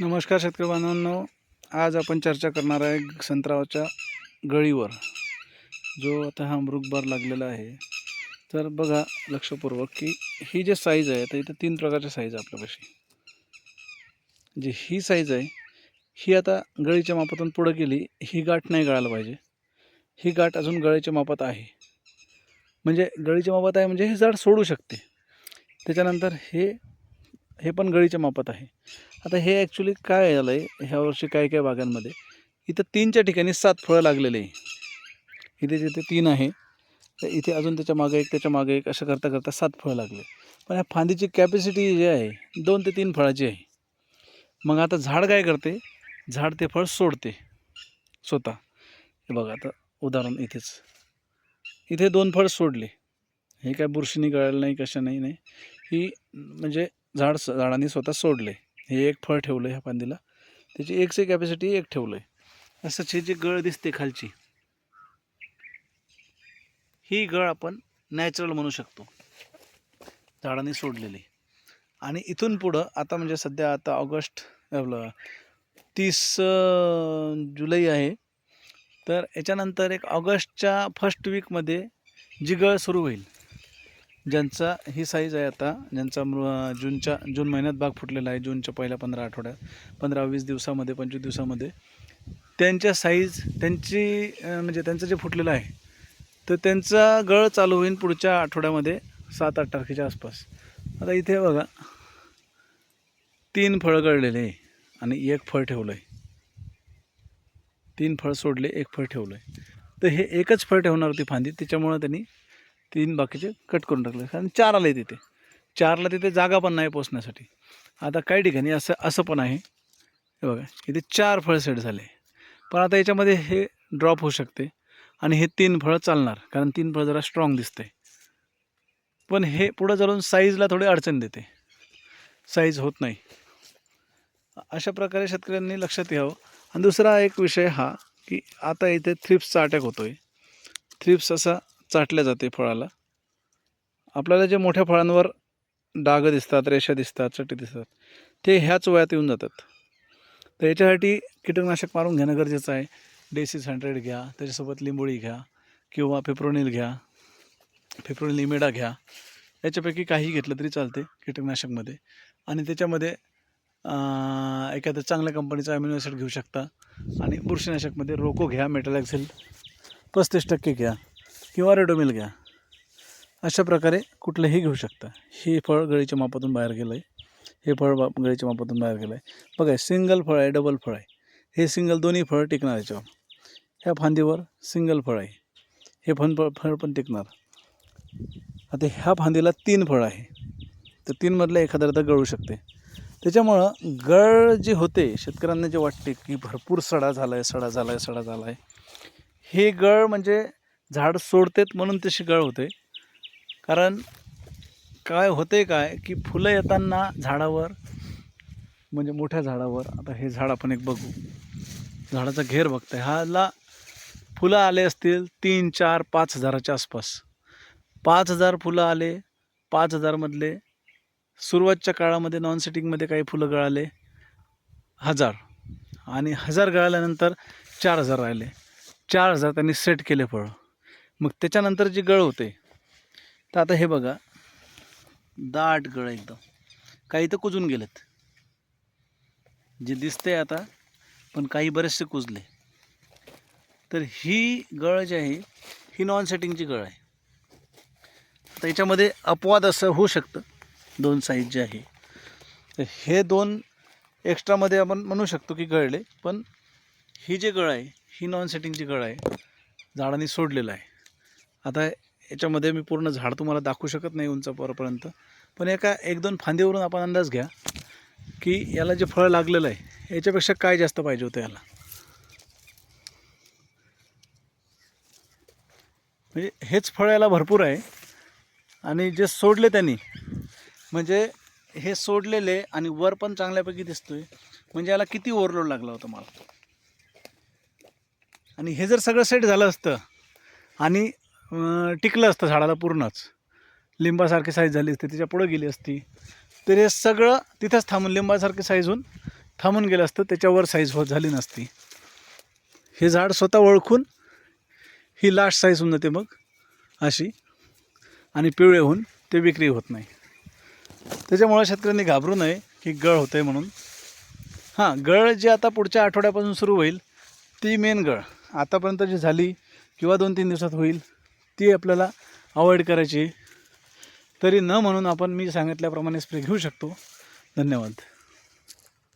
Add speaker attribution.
Speaker 1: नमस्कार शेतकरी बांधवांनो. आज आपण चर्चा करणार आहे संत्रावाच्या गळीवर. जो आता हा मृगबार लागलेला आहे. तर बघा लक्षपूर्वक की ही जे साईज आहे तर इथं तीन प्रकारच्या साईज आहे आपल्यापाशी. जी ही साईज आहे ही आता गळीच्या मापातून पुढं गेली ही गाठ नाही गळायला पाहिजे. ही गाठ अजून गळीच्या मापात आहे. म्हणजे गळीच्या मापात आहे म्हणजे हे झाड सोडू शकते. त्याच्यानंतर हे हे पण गळीच्या मापात आहे. आता हे ॲक्च्युली काय झालं आहे ह्या वर्षी काय काय बागांमध्ये इथं तीनच्या ठिकाणी सात फळं लागलेले आहे. इथे जिथे तीन आहे तर इथे अजून त्याच्यामागे एक त्याच्यामागे एक असं करता करता सात फळं लागले पण ह्या फांदीची कॅपॅसिटी जी आहे दोन ते तीन फळाची आहे. मग आता झाड काय करते? झाड ते फळ सोडते स्वतः. हे बघा आता उदाहरण इथेच. इथे दोन फळ सोडले. हे काय बुरशीने गळायला नाही कशा नाही नाही. ही म्हणजे झाड स झाडांनी स्वतः सोडले. हे एक फळ ठेवलं आहे ह्या फांदीला. त्याची एकचे कॅपॅसिटी एक ठेवलं आहे असंच हे जे गळ दिसते खालची ही गळ आपण नॅचरल म्हणू शकतो. झाडांनी सोडलेली. आणि इथून पुढं आता म्हणजे सध्या आता ऑगस्ट आपलं तीस जुलै आहे. तर याच्यानंतर एक ऑगस्टच्या फर्स्ट वीकमध्ये जी गळ सुरू होईल. ज्यांचा ही साईज आहे आता ज्यांचा मृ जूनच्या जून महिन्यात बाग फुटलेला आहे जूनच्या पहिल्या पंधरा आठवड्यात पंधरा वीस दिवसामध्ये पंचवीस दिवसामध्ये. त्यांच्या साईज त्यांची म्हणजे त्यांचं जे फुटलेलं आहे तर त्यांचा गळ चालू होईल पुढच्या आठवड्यामध्ये सात आठ तारखेच्या आसपास. आता इथे बघा तीन फळं गळलेले आहे आणि एक फळ ठेवलं आहे तीन फळ सोडले एक फळ ठेवलं आहे तर हे एकच फळ ठेवणार होती फांदी त्याच्यामुळं त्यांनी तीन बाकीचे कट करून टाकले. कारण चार आले तिथे चारला तिथे जागा पण नाही पोचण्यासाठी. आता काही ठिकाणी असं असं पण आहे. हे बघा इथे चार फळ सेट झाले. पण आता याच्यामध्ये हे ड्रॉप होऊ शकते. आणि हे तीन फळं चालणार. कारण तीन फळं जरा स्ट्रॉंग दिसते पण हे पुढं चालून साईजला थोडी अडचण देते. साईज होत नाही. अशा प्रकारे शेतकऱ्यांनी लक्षात घ्यावं. आणि दुसरा एक विषय हा की आता इथे थ्रिप्सचा अटॅक होतो आहे थ्रिप्स असा चाटल्या जाते फळाला. आपल्याला जे मोठ्या फळांवर डाग दिसतात रेषा दिसतात चटी दिसतात ते ह्याच वयात येऊन जातात. तर याच्यासाठी कीटकनाशक मारून घेणं गरजेचं आहे. डेसिस हंड्रेड घ्या त्याच्यासोबत लिंबोळी घ्या किंवा फेप्रोनिल घ्या पेप्रोनिल इमेडा घ्या. याच्यापैकी काही घेतलं तरी चालते कीटकनाशकमध्ये. आणि त्याच्यामध्ये एखाद्या चांगल्या कंपनीचा अमिनो ॲसिड घेऊ शकता. आणि बुरशीनाशकमध्ये रोको घ्या मेटलॅक्झिल पस्तीस टक्के घ्या. किंवा रेडोमिल घ्या. अशा प्रकारे कुठलंही घेऊ शकता. हे फळ गळीच्या मापातून बाहेर गेलं आहे हे फळ बा गळीच्या मापातून बाहेर गेलं आहे बघा सिंगल फळ आहे डबल फळ आहे. हे सिंगल दोन्ही फळ टिकणार याच्यावर. ह्या फांदीवर सिंगल फळ आहे. हे फण फळ पण टिकणार. आता ह्या फांदीला तीन फळ आहे. तर तीनमधलं एखादं अर्धा गळू शकते. त्याच्यामुळं गळ जे होते शेतकऱ्यांना जे वाटते की भरपूर सडा झाला आहे सडा झाला आहे सडा झाला आहे हे गळ म्हणजे झाड सोडतेत म्हणून तशी शिकळ होते. कारण काय होते काय की फुलं येताना झाडावर म्हणजे मोठ्या झाडावर आता हे झाड आपण एक बघू. झाडाचा घेर बघताय. ह्याला फुलं आले असतील तीन चार पाच हजाराच्या आसपास. पाच हजार फुलं आले पाच हजारमधले सुरुवातच्या काळामध्ये नॉन सिटिंगमध्ये काही फुलं गळाले हजार. आणि हजार गळाल्यानंतर चार हजार राहिले. चार हजार त्यांनी सेट केले फळं. मग त्याच्यानंतर जी गळ होते तर आता हे बघा दाट गळ एकदम. काही तर कुजून गेलेत. जे दिसते आता पण काही बरेचसे कुजले. तर ही गळ जी आहे ही नॉन सेटिंगची गळ आहे. तर याच्यामध्ये अपवाद असं होऊ शकतं दोन साईज जे आहे. तर हे दोन एक्स्ट्रामध्ये आपण म्हणू शकतो की गळले पण ही जे गळ आहे ही नॉन सेटिंगची गळ आहे झाडांनी सोडलेलं आहे. आता याच्यामध्ये मी पूर्ण झाड तुम्हाला दाखवू शकत नाही उंचापर्यंत पण एका एक दोन फांदीवरून आपण अंदाज घ्या की याला जे फळ लागलेलं आहे याच्यापेक्षा काय जास्त पाहिजे होतं याला? म्हणजे हेच फळ याला भरपूर आहे. आणि जे सोडले त्यांनी म्हणजे हे सोडलेले आणि वर पण चांगल्यापैकी दिसतोय म्हणजे याला किती ओव्हरलोड लागला होता मला. आणि हे जर सगळं सेट झालं असतं आणि टिकलं असतं झाडाला पूर्णच. लिंबासारखी साईज झाली असती त्याच्या पुढं गेली असती. तर हे सगळं तिथंच थांबून लिंबासारखी साईज होऊन थांबून गेलं असतं त्याच्यावर साईज होत झाली नसती. हे झाड स्वतः ओळखून ही लास्ट साईज होऊन जाते मग अशी. आणि पिवळे होऊन ते विक्री होत नाही. त्याच्यामुळं शेतकऱ्यांनी घाबरू नये की गळ होतं आहे म्हणून. हां गळ जी आता पुढच्या आठवड्यापासून सुरू होईल ती मेन गळ. आतापर्यंत जी झाली किंवा दोन तीन दिवसात होईल ती आपल्याला अवॉइड करायची. तरी न म्हणून आपण मी सांगितल्याप्रमाणे स्प्रे घेऊ शकतो. धन्यवाद.